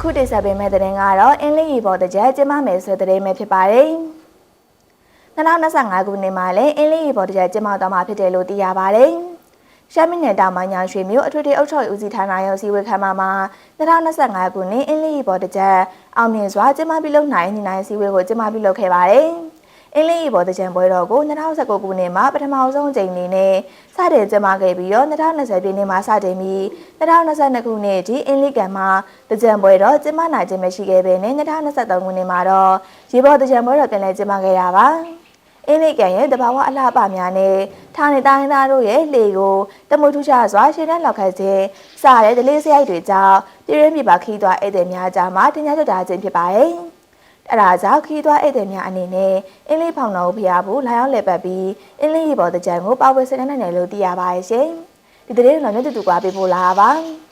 အခုတိဆက်ပေးမယ့်သတင်းကတော့အင်းလေးရီပေါ်တကြကျင်းပမယ်ဆိုတဲ့သတင်းပဲဖြစ်ပါတယ်2025ခုနှစ်မှာလည်းအင်းလေးရီပေါ်တကြကျင်းပသွားမှာဖြစ်တယ်လို့သိရပါတယ်ရှမ်းပြည်နယ်တောင်ပိုင်းညာရွှေမြို့အထွေထွေအုပ်ချုပ်ရေးဦးစီးဌာနရုံးစည်းဝေးခန်းမှာမှာ2025ခုနှစ်အင်းလေးရီပေါ်တကြအောင်မြင်စွာကျင်းပပြုလုပ်နိုင်နေနိုင်စည်းဝေးကိုကျင်းပပြုလုပ်ခဲ့ပါတယ်။ အင်းလေးရီပေါ်တကြံပွဲတော်ကို2019ခုနှစ်မှာပထမဆုံးအကြိမ်အနေနဲ့စတင်ကျင်းပခဲ့ပြီးတော့2020ပြည့်နှစ်မှာစတင်ပြီး2022ခုနှစ်အထိအင်းလေးကန်မှာတကြံပွဲတော်ကျင်းပနိုင်ခြင်းမရှိခဲ့ပေနဲ့2023ခုနှစ်မှာတော့ရေပေါ်တကြံပွဲတော်ပြန်လည်ကျင်းပခဲ့တာပါ။အင်းလေးကန်ရဲ့တဘာဝအလှပများနဲ့ဌာနေတိုင်းသားတို့ရဲ့လေကိုတမှုထူးခြားစွာရှင်းတဲ့လောက်ခတ်ခြင်းစတဲ့ဒလေးစရိုက်တွေကြောင့်ပြည်ရင်းပြည်ပါခီးသွားဧည့်သည်များကြားမှာတင်ပြကြတာခြင်းဖြစ်ပါတယ်။ အဲ့ဒါကြောင့်ခီးသွားဧည့်သည်များအနေနဲ့အင်းလေးဖောင်တော်ဖျားဖို့လာရောက်လည်ပတ်ပြီးအင်းလေးရေပေါ်တကြံကိုပါဝယ်ဆင်နိုင်တယ်လို့သိရပါတယ်ရှင်။ဒီသတင်းကိုလည်းတူတူကွာပေးဖို့လာပါပါ။